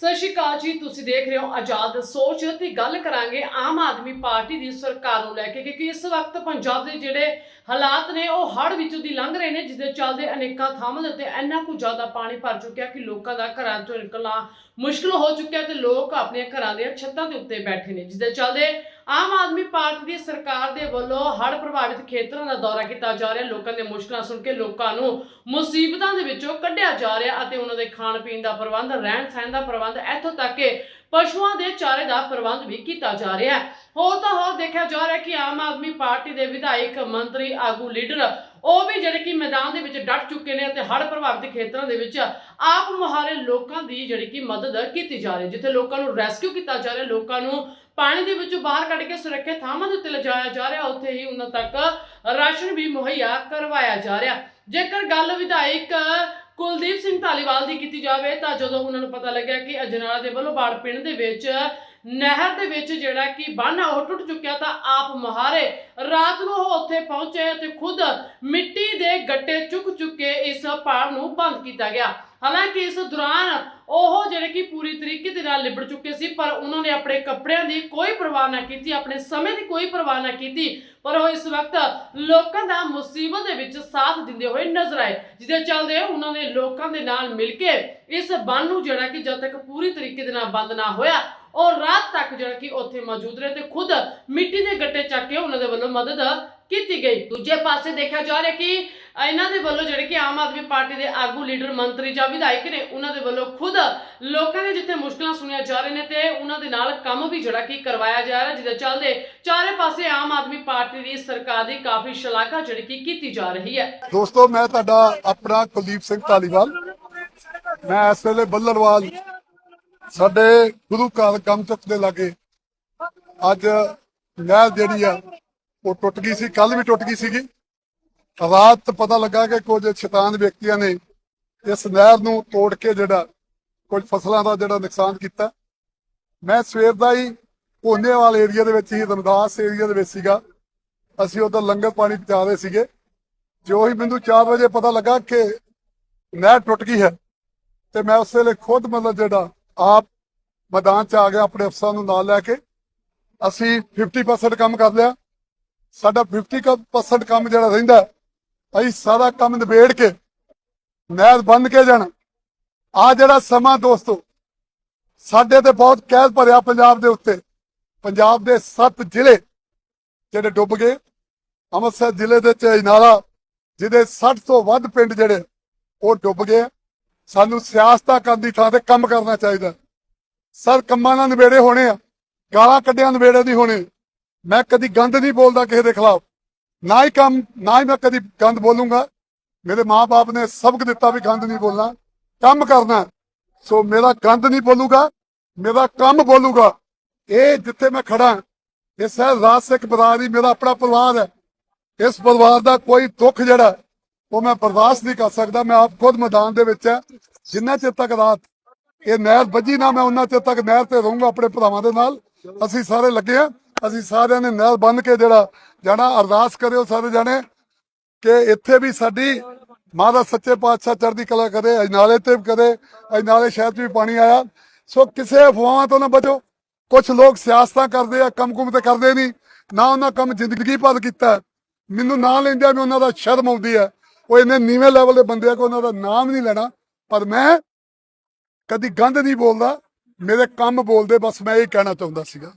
ਸਤਿ ਸ਼੍ਰੀ ਅਕਾਲ ਜੀ, ਤੁਸੀਂ ਦੇਖ ਰਹੇ ਹੋ ਆਜ਼ਾਦ ਸੋਚ ਤੇ ਗੱਲ ਕਰਾਂਗੇ ਆਮ ਆਦਮੀ ਪਾਰਟੀ ਦੀ ਸਰਕਾਰ ਨੂੰ ਲੈ ਕੇ ਕਿਉਂਕਿ ਇਸ ਵਕਤ ਪੰਜਾਬ ਦੇ ਜਿਹੜੇ ਹਾਲਾਤ ਨੇ ਉਹ ਹੜ੍ਹ ਵਿੱਚੋਂ ਦੀ ਲੰਘ ਰਹੇ ਨੇ, ਜਿਸ ਦੇ ਚੱਲਦੇ ਅਨੇਕਾਂ ਥਾਵਾਂ ਦੇ ਉੱਤੇ ਇੰਨਾ ਕੁ ਜ਼ਿਆਦਾ ਪਾਣੀ ਭਰ ਚੁੱਕਿਆ ਕਿ ਲੋਕਾਂ ਦਾ ਘਰਾਂ ਚੋਂ ਨਿਕਲਣਾ ਮੁਸ਼ਕਲ ਹੋ ਚੁੱਕਿਆ ਤੇ ਲੋਕ ਆਪਣੇ ਘਰਾਂ ਦੀਆਂ ਛੱਤਾਂ ਦੇ ਉੱਤੇ ਬੈਠੇ ਨੇ, ਜਿਸ ਦੇ ਚੱਲਦੇ ਆਮ ਆਦਮੀ ਪਾਰਟੀ ਦੀ ਸਰਕਾਰ ਦੇ ਵੱਲੋਂ ਹੜ੍ਹ ਪ੍ਰਭਾਵਿਤ ਖੇਤਰਾਂ ਦਾ ਦੌਰਾ ਕੀਤਾ ਜਾ ਰਿਹਾ। ਲੋਕਾਂ ਦੀਆਂ ਮੁਸ਼ਕਲਾਂ ਸੁਣ ਕੇ ਲੋਕਾਂ ਨੂੰ ਮੁਸੀਬਤਾਂ ਦੇ ਵਿੱਚੋਂ ਕੱਢਿਆ ਜਾ ਰਿਹਾ ਅਤੇ ਉਹਨਾਂ ਦੇ ਖਾਣ ਪੀਣ ਦਾ ਪ੍ਰਬੰਧ ਰਹਿਣ ਸਹਿਣ ਦਾ ਪ੍ਰਬੰਧ ਇੱਥੋਂ ਤੱਕ ਕਿ ਪਸ਼ੂਆਂ ਦੇ ਚਾਰੇ ਦਾ ਪ੍ਰਬੰਧ ਵੀ ਕੀਤਾ ਜਾ ਰਿਹਾ ਹੈ। ਹੋਰ ਤਾਂ ਹੋਰ ਦੇਖਿਆ ਜਾ ਰਿਹਾ ਕਿ ਆਮ ਆਦਮੀ ਪਾਰਟੀ ਦੇ ਵਿਧਾਇਕ ਮੰਤਰੀ, ਆਗੂ, ਲੀਡਰ, ਉਹ ਵੀ ਜਿਹੜੇ ਕਿ ਮੈਦਾਨ ਦੇ ਵਿੱਚ ਡਟ ਚੁੱਕੇ ਨੇ ਅਤੇ ਹੜ੍ਹ ਪ੍ਰਭਾਵਿਤ ਖੇਤਰਾਂ ਦੇ ਵਿੱਚ ਆਪ ਮੁਹਾਰੇ ਲੋਕਾਂ ਦੀ ਜਿਹੜੀ ਕਿ ਮਦਦ ਕੀਤੀ ਜਾ ਰਹੀ ਹੈ, ਜਿੱਥੇ ਲੋਕਾਂ ਨੂੰ ਰੈਸਕਿਊ ਕੀਤਾ ਜਾ ਰਿਹਾ ਲੋਕਾਂ ਨੂੰ ਪਾਣੀ ਦੇ ਵਿੱਚੋਂ ਬਾਹਰ ਕੱਢ ਕੇ ਸੁਰੱਖਿਅਤ ਥਾਵਾਂ ਦੇ ਉੱਤੇ ਲਿਜਾਇਆ ਜਾ ਰਿਹਾ ਉੱਥੇ ਹੀ ਉਹਨਾਂ ਤੱਕ ਰਾਸ਼ਨ ਵੀ ਮੁਹੱਈਆ ਕਰਵਾਇਆ ਜਾ ਰਿਹਾ ਜੇਕਰ ਗੱਲ ਵਿਧਾਇਕ ਕੁਲਦੀਪ ਸਿੰਘ ਧਾਲੀਵਾਲ ਦੀ ਕੀਤੀ ਜਾਵੇ ਤਾਂ ਜਦੋਂ ਉਹਨਾਂ ਨੂੰ ਪਤਾ ਲੱਗਿਆ ਕਿ ਅਜਨਾਲਾ ਦੇ ਵੱਲੋਂ ਬਾੜ ਪਿੰਡ ਦੇ ਵਿੱਚ, ਨਹਿਰ ਦੇ ਵਿੱਚ ਜਿਹੜਾ ਕਿ ਬੰਨ ਆ ਉਹ ਟੁੱਟ ਚੁੱਕਿਆ ਤਾਂ ਆਪ ਮਹਾਰੇ ਰਾਤ ਨੂੰ ਉਹ ਉੱਥੇ ਪਹੁੰਚੇ ਤੇ ਖੁਦ ਮਿੱਟੀ ਦੇ ਗੱਟੇ ਚੁੱਕ ਚੁੱਕ ਕੇ ਇਸ ਪਾੜ ਨੂੰ ਬੰਦ ਕੀਤਾ ਗਿਆ। ਹਾਲਾਂਕਿ ਇਸ ਦੌਰਾਨ ਉਹ ਜਿਹੜੇ ਕਿ ਪੂਰੀ ਤਰੀਕੇ ਦੇ ਨਾਲ ਲਿਬੜ ਚੁੱਕੇ ਸੀ, ਪਰ ਉਹਨਾਂ ਨੇ ਆਪਣੇ ਕੱਪੜਿਆਂ ਦੀ ਕੋਈ ਪਰਵਾਹ ਨਾ ਕੀਤੀ, ਆਪਣੇ ਸਮੇਂ ਦੀ ਕੋਈ ਪਰਵਾਹ ਨਾ ਕੀਤੀ, ਪਰ ਉਹ ਇਸ ਵਕਤ ਲੋਕਾਂ ਦਾ ਮੁਸੀਬਤ ਦੇ ਵਿੱਚ ਸਾਥ ਦਿੰਦੇ ਹੋਏ ਨਜ਼ਰ ਆਏ, ਜਿਹਦੇ ਚੱਲਦੇ ਉਹਨਾਂ ਨੇ ਲੋਕਾਂ ਦੇ ਨਾਲ ਮਿਲ ਕੇ ਇਸ ਬੰਨ ਨੂੰ ਜਿਹੜਾ ਕਿ ਜਦ ਤੱਕ ਪੂਰੀ ਤਰੀਕੇ ਦੇ ਨਾਲ ਬੰਦ ਨਾ ਹੋਇਆ, ਉਹ ਰਾਤ ਤੱਕ ਜਿਹੜਾ ਕਿ ਉੱਥੇ ਮੌਜੂਦ ਰਹੇ ਤੇ ਖੁਦ ਮਿੱਟੀ ਦੇ ਗੱਟੇ ਚੱਕ ਕੇ ਉਹਨਾਂ ਦੇ ਵੱਲੋਂ ਮਦਦ ਕੀਤੀ ਗਈ। ਦੂਜੇ ਪਾਸੇ ਦੇਖਿਆ ਜਾ ਰਿਹਾ ਕਿ ਇਹਨਾਂ ਦੇ ਵੱਲੋਂ ਜਿਹੜੇ ਕਿ ਆਮ ਆਦਮੀ ਪਾਰਟੀ ਦੇ ਆਗੂ ਲੀਡਰ ਮੰਤਰੀ ਜਾਂ ਵਿਧਾਇਕ ਨੇ, ਉਹਨਾਂ ਦੇ ਵੱਲੋਂ ਖੁਦ ਲੋਕਾਂ ਦੇ ਜਿੱਥੇ ਮੁਸ਼ਕਲਾਂ ਸੁਣੀਆਂ ਜਾ ਰਹੇ ਨੇ ਤੇ ਉਹਨਾਂ ਦੇ ਨਾਲ ਕੰਮ ਵੀ ਜਿਹੜਾ ਕਿ ਕਰਵਾਇਆ ਜਾ ਰਿਹਾ, ਜਿਹਦੇ ਚੱਲਦੇ ਚਾਰੇ ਪਾਸੇ ਆਮ ਆਦਮੀ ਪਾਰਟੀ ਦੀ ਸਰਕਾਰ ਦੀ ਕਾਫੀ ਸ਼ਲਾਘਾ ਜਿਹੜੀ ਕਿ ਕੀਤੀ ਜਾ ਰਹੀ ਹੈ। ਦੋਸਤੋ, ਮੈਂ ਤੁਹਾਡਾ ਆਪਣਾ ਕੁਲਦੀਪ ਸਿੰਘ ਧਾਲੀਵਾਲ। ਮੈਂ ਇਸ ਵੇਲੇ ਬੱਲਰਵਾਲ ਸਾਡੇ ਗੁਰੂ ਘਰ ਕਮਚਕ ਦੇ ਲਾਗੇ। ਅੱਜ ਨਹਿਰ ਜਿਹੜੀ ਆ, ਉਹ ਟੁੱਟ ਗਈ ਸੀ ਕੱਲ ਵੀ ਟੁੱਟ ਗਈ ਸੀਗੀ। ਰਾਤ ਪਤਾ ਲੱਗਾ ਕਿ ਕੁਝ ਸ਼ੈਤਾਨ ਵਿਅਕਤੀਆਂ ਨੇ ਇਸ ਨਹਿਰ ਨੂੰ ਤੋੜ ਕੇ ਜਿਹੜਾ ਕੁਝ ਫਸਲਾਂ ਦਾ ਜਿਹੜਾ ਨੁਕਸਾਨ ਕੀਤਾ। ਮੈਂ ਸਵੇਰ ਦਾ ਹੀ ਕੋਨੇਵਾਲ ਏਰੀਆ ਦੇ ਵਿੱਚ ਹੀ ਰਮਦਾਸ ਏਰੀਆ ਦੇ ਵਿੱਚ ਸੀਗਾ। ਅਸੀਂ ਉਧਰ ਲੰਗਰ ਪਾਣੀ ਪਹੁੰਚਾ ਰਹੇ ਸੀਗੇ। ਜੋ ਹੀ ਮੈਨੂੰ 4 ਵਜੇ ਪਤਾ ਲੱਗਾ ਕਿ ਨਹਿਰ ਟੁੱਟ ਗਈ ਹੈ, ਤੇ ਮੈਂ ਉਸ ਵੇਲੇ ਖੁਦ ਮਤਲਬ ਜਿਹੜਾ ਆਪ ਮੈਦਾਨ ਚ ਆ ਗਿਆ ਆਪਣੇ ਅਫਸਰਾਂ ਨੂੰ ਨਾਲ ਲੈ ਕੇ। ਅਸੀਂ 50% ਕੰਮ ਕਰ ਲਿਆ। ਸਾਡਾ 50% ਕੰਮ ਜਿਹੜਾ ਰਹਿੰਦਾ ਅਸੀਂ ਸਾਰਾ ਕੰਮ ਨਿਬੇੜ ਕੇ, ਨਹਿਰ ਬੰਨ ਕੇ ਜਾਣਾ। ਆ ਜਿਹੜਾ ਸਮਾਂ ਦੋਸਤੋ, ਸਾਡੇ ਤੇ ਬਹੁਤ ਕਹਿਰ ਭਰਿਆ ਪੰਜਾਬ ਦੇ ਉੱਤੇ। ਪੰਜਾਬ ਦੇ 7 ਜ਼ਿਲ੍ਹੇ ਜਿਹੜੇ ਡੁੱਬ ਗਏ। ਅੰਮ੍ਰਿਤਸਰ ਜ਼ਿਲ੍ਹੇ ਦੇ ਚ ਅਜਨਾਲਾ ਜਿਹਦੇ 60 ਤੋਂ ਵੱਧ ਪਿੰਡ ਜਿਹੜੇ, ਉਹ ਡੁੱਬ ਗਏ। ਸਾਨੂੰ ਸਿਆਸਤਾਂ ਕਰਨ ਦੀ ਥਾਂ ਤੇ ਕੰਮ ਕਰਨਾ ਚਾਹੀਦਾ। ਸਰ, ਕੰਮਾਂ ਨਾਲ ਨਿਬੇੜੇ ਹੋਣੇ ਆ। ਗਾਲਾਂ ਕੱਢਿਆਂ ਨਿਬੇੜੇ ਦੀ ਹੋਣੇ। ਮੈਂ ਕਦੀ ਗੰਦ ਨਹੀਂ ਬੋਲਦਾ ਕਿਸੇ ਦੇ ਖਿਲਾਫ। ਨਾ ਹੀ ਕੰਮ, ਨਾ ਹੀ ਮੈਂ ਕਦੀ ਗੰਦ ਬੋਲੂੰਗਾ। ਮੇਰੇ ਮਾਪੇ ਨੇ ਸਬਕ ਦਿੱਤਾ ਵੀ ਗੰਦ ਨਹੀਂ ਬੋਲਣਾ। ਕੰਮ ਕਰਨਾ। ਸੋ ਮੇਰਾ ਗੰਦ ਨਹੀਂ ਬੋਲੂਗਾ, ਮੇਰਾ ਕੰਮ ਬੋਲੂਗਾ। ਇਹ ਜਿੱਥੇ ਮੈਂ ਖੜਾ ਇਹ ਸਹਿ ਰਾਜ ਸਿੱਖ ਬਰਾਦਰੀ, ਮੇਰਾ ਆਪਣਾ ਪਰਿਵਾਰ ਹੈ। ਇਸ ਪਰਿਵਾਰ ਦਾ ਕੋਈ ਦੁੱਖ ਜਿਹੜਾ, ਉਹ ਮੈਂ ਬਰਦਾਸ਼ਤ ਨਹੀਂ ਕਰ ਸਕਦਾ। ਮੈਂ ਆਪ ਖੁਦ ਮੈਦਾਨ ਦੇ ਵਿੱਚ ਹੈ। ਜਿੰਨਾ ਚਿਰ ਤੱਕ ਰਾਤ ਇਹ ਨਹਿਰ ਵੱਜੀ ਨਾ, ਮੈਂ ਉਹਨਾਂ ਚਿਰ ਤੱਕ ਨਹਿਰ ਤੇ ਰਹੂੰਗਾ ਆਪਣੇ ਭਰਾਵਾਂ ਦੇ ਨਾਲ। ਅਸੀਂ ਸਾਰੇ ਲੱਗੇ ਆ ਅਸੀਂ ਸਾਰਿਆਂ ਨੇ ਨਾਲ ਬੰਨ ਕੇ ਜਿਹੜਾ ਜਾਣਾ, ਅਰਦਾਸ ਕਰਿਓ ਸਾਰੇ ਜਾਣੇ ਕਿ ਇੱਥੇ ਵੀ ਸਾਡੀ ਮਾਂ ਦਾ ਸੱਚੇ ਪਾਤਸ਼ਾਹ ਚੜ੍ਹਦੀ ਕਲਾ ਕਰੇ ਅਜਨਾਲੇ ਤੇ ਵੀ ਕਰੇ ਅਜਨਾਲੇ ਸ਼ਹਿਰ 'ਚ ਵੀ ਪਾਣੀ ਆਇਆ। ਸੋ ਕਿਸੇ ਅਫਵਾਹਾਂ ਤੋਂ ਨਾ ਬਚੋ। ਕੁਝ ਲੋਕ ਸਿਆਸਤਾਂ ਕਰਦੇ ਆ ਕੰਮ ਕੁਮ ਤੇ ਕਰਦੇ ਨਹੀਂ। ਨਾ ਉਹਨਾਂ ਕੰਮ ਜ਼ਿੰਦਗੀ ਭਰ ਕੀਤਾ ਮੈਨੂੰ ਨਾਂ ਲੈਂਦਿਆਂ ਵੀ ਉਹਨਾਂ ਦਾ ਸ਼ਰਮ ਆਉਂਦੀ ਹੈ। ਉਹ ਇੰਨੇ ਨੀਵੇਂ ਲੈਵਲ ਦੇ ਬੰਦੇ ਆ ਕਿ ਉਹਨਾਂ ਦਾ ਨਾਮ ਨਹੀਂ ਲੈਣਾ। ਪਰ ਮੈਂ ਕਦੀ ਗੰਦ ਨਹੀਂ ਬੋਲਦਾ। ਮੇਰੇ ਕੰਮ ਬੋਲਦੇ, ਬਸ ਮੈਂ ਇਹ ਕਹਿਣਾ ਚਾਹੁੰਦਾ ਸੀਗਾ।